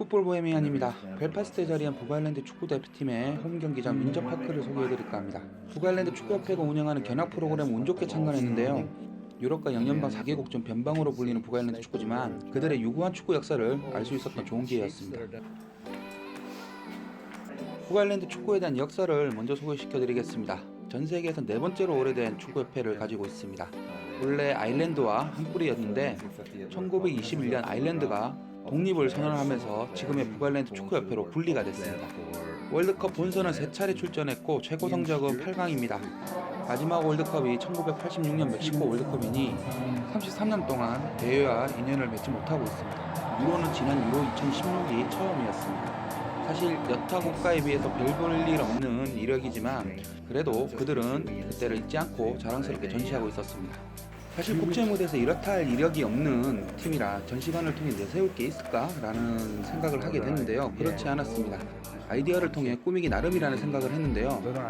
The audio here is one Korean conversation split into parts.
풋볼 보헤미안입니다. 벨파스트에 자리한 북아일랜드 축구 대표팀의 홈 경기장 윈저파크를 소개해드릴까 합니다. 북아일랜드 축구협회가 운영하는 견학 프로그램 운 좋게 참관했는데요. 유럽과 영연방 4개국 중 변방으로 불리는 북아일랜드 축구지만 그들의 유구한 축구 역사를 알 수 있었던 좋은 기회였습니다. 북아일랜드 축구에 대한 역사를 먼저 소개시켜드리겠습니다. 전 세계에서 네 번째로 오래된 축구협회를 가지고 있습니다. 원래 아일랜드와 한 뿌리였는데 1921년 아일랜드가 독립을 선언하면서 지금의 북아일랜드 축구협회로 분리가 됐습니다. 월드컵 본선은 세 차례 출전했고 최고 성적은 8강입니다. 마지막 월드컵이 1986년 멕시코 월드컵이니 33년 동안 대회와 인연을 맺지 못하고 있습니다. 유로는 지난 유로 2016이 처음이었습니다. 사실 여타 국가에 비해서 별 볼 일 없는 이력이지만 그래도 그들은 그때를 잊지 않고 자랑스럽게 전시하고 있었습니다. 사실 국제 무대에서 이렇다 할 이력이 없는 팀이라 전시관을 통해 내세울 게 있을까라는 생각을 하게 됐는데요. 그렇지 않았습니다. 아이디어를 통해 꾸미기 나름이라는 생각을 했는데요.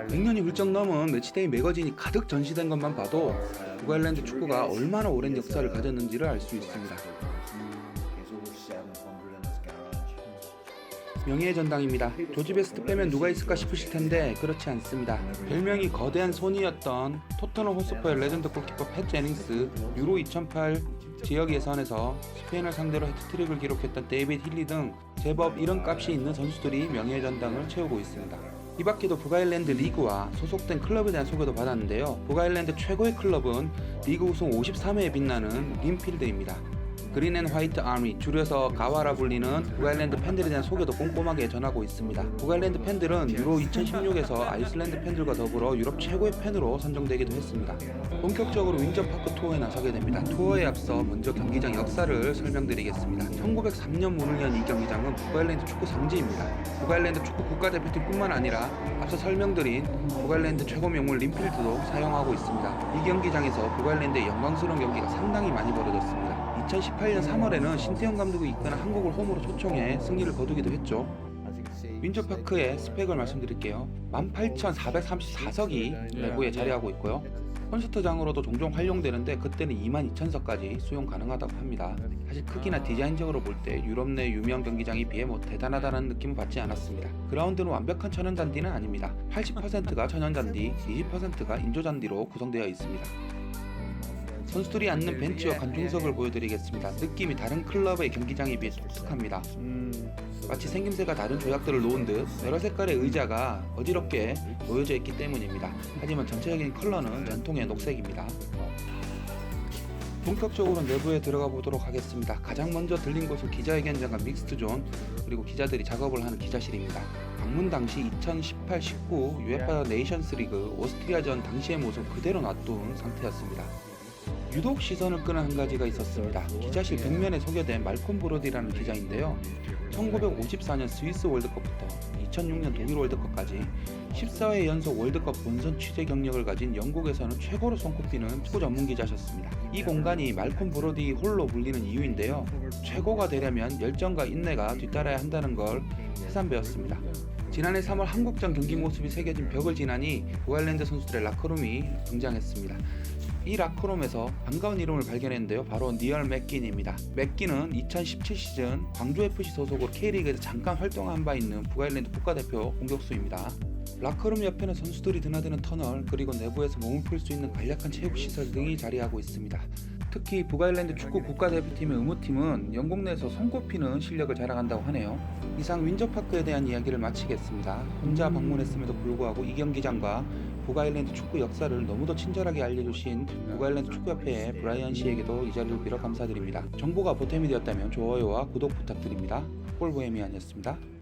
100년이 훌쩍 넘은 매치데이 매거진이 가득 전시된 것만 봐도 북아일랜드 축구가 얼마나 오랜 역사를 가졌는지를 알 수 있습니다. 명예의 전당입니다. 조지 베스트 빼면 누가 있을까 싶으실 텐데 그렇지 않습니다. 별명이 거대한 손이었던 토트넘 호스퍼의 레전드 골키퍼 팻 제닝스, 유로 2008 지역 예선에서 스페인을 상대로 해트트릭을 기록했던 데이빗 힐리 등 제법 이런 값이 있는 선수들이 명예의 전당을 채우고 있습니다. 이 밖에도 북아일랜드 리그와 소속된 클럽에 대한 소개도 받았는데요. 북아일랜드 최고의 클럽은 리그 우승 53회에 빛나는 림필드입니다. 그린 앤 화이트 아미 줄여서 가와라 불리는 북아일랜드 팬들에 대한 소개도 꼼꼼하게 전하고 있습니다. 북아일랜드 팬들은 유로 2016에서 아이슬란드 팬들과 더불어 유럽 최고의 팬으로 선정되기도 했습니다. 본격적으로 윈저파크 투어에 나서게 됩니다. 투어에 앞서 먼저 경기장 역사를 설명드리겠습니다. 1903년 문을 연 이 경기장은 북아일랜드 축구 성지입니다. 북아일랜드 축구 국가대표팀뿐만 아니라 앞서 설명드린 북아일랜드 최고 명물 림필드도 사용하고 있습니다. 이 경기장에서 북아일랜드의 영광스러운 경기가 상당히 많이 벌어졌습니다. 2018년 3월에는 신태영 감독이 이끄는 한국을 홈으로 초청해 승리를 거두기도 했죠. 윈저파크의 스펙을 말씀드릴게요. 18,434석이 내부에 자리하고 있고요. 콘서트장으로도 종종 활용되는데 그때는 22,000석까지 수용 가능하다고 합니다. 사실 크기나 디자인적으로 볼 때 유럽 내 유명 경기장에 비해 뭐 대단하다는 느낌은 받지 않았습니다. 그라운드는 완벽한 천연잔디는 아닙니다. 80%가 천연잔디, 20%가 인조잔디로 구성되어 있습니다. 선수들이 앉는 벤치와 관중석을 보여드리겠습니다. 느낌이 다른 클럽의 경기장에 비해 독특합니다. 마치 생김새가 다른 조약들을 놓은 듯 여러 색깔의 의자가 어지럽게 놓여져 있기 때문입니다. 하지만 전체적인 컬러는 전통의 녹색입니다. 본격적으로 내부에 들어가 보도록 하겠습니다. 가장 먼저 들린 곳은 기자회견장과 믹스트존 그리고 기자들이 작업을 하는 기자실입니다. 방문 당시 2018-19 UEFA 네이션스 리그 오스트리아전 당시의 모습 그대로 놔둔 상태였습니다. 유독 시선을 끄는 한 가지가 있었습니다. 기자실 벽면에 소개된 말콤 브로디라는 기자인데요. 1954년 스위스 월드컵부터 2006년 독일 월드컵까지 14회 연속 월드컵 본선 취재 경력을 가진 영국에서는 최고로 손꼽히는 축구 전문 기자셨습니다. 이 공간이 말콤 브로디 홀로 불리는 이유인데요. 최고가 되려면 열정과 인내가 뒤따라야 한다는 걸 새삼 배웠습니다. 지난해 3월 한국전 경기 모습이 새겨진 벽을 지나니 북아일랜드 선수들의 라커룸이 등장했습니다. 이 라커룸에서 반가운 이름을 발견했는데요. 바로 니얼 맥긴입니다. 맥긴은 2017 시즌 광주FC 소속으로 K리그에서 잠깐 활동한 바 있는 북아일랜드 국가대표 공격수입니다. 라커룸 옆에는 선수들이 드나드는 터널 그리고 내부에서 몸을 풀 수 있는 간략한 체육 시설 등이 자리하고 있습니다. 특히 북아일랜드 축구 국가대표팀의 의무팀은 영국 내에서 손꼽히는 실력을 자랑한다고 하네요. 이상 윈저파크에 대한 이야기를 마치겠습니다. 혼자 방문했음에도 불구하고 이 경기장과 북아일랜드 축구 역사를 너무도 친절하게 알려주신 북아일랜드 축구협회의 브라이언 씨에게도 이 자리를 빌어 감사드립니다. 정보가 보탬이 되었다면 좋아요와 구독 부탁드립니다. 볼보헤미안이었습니다.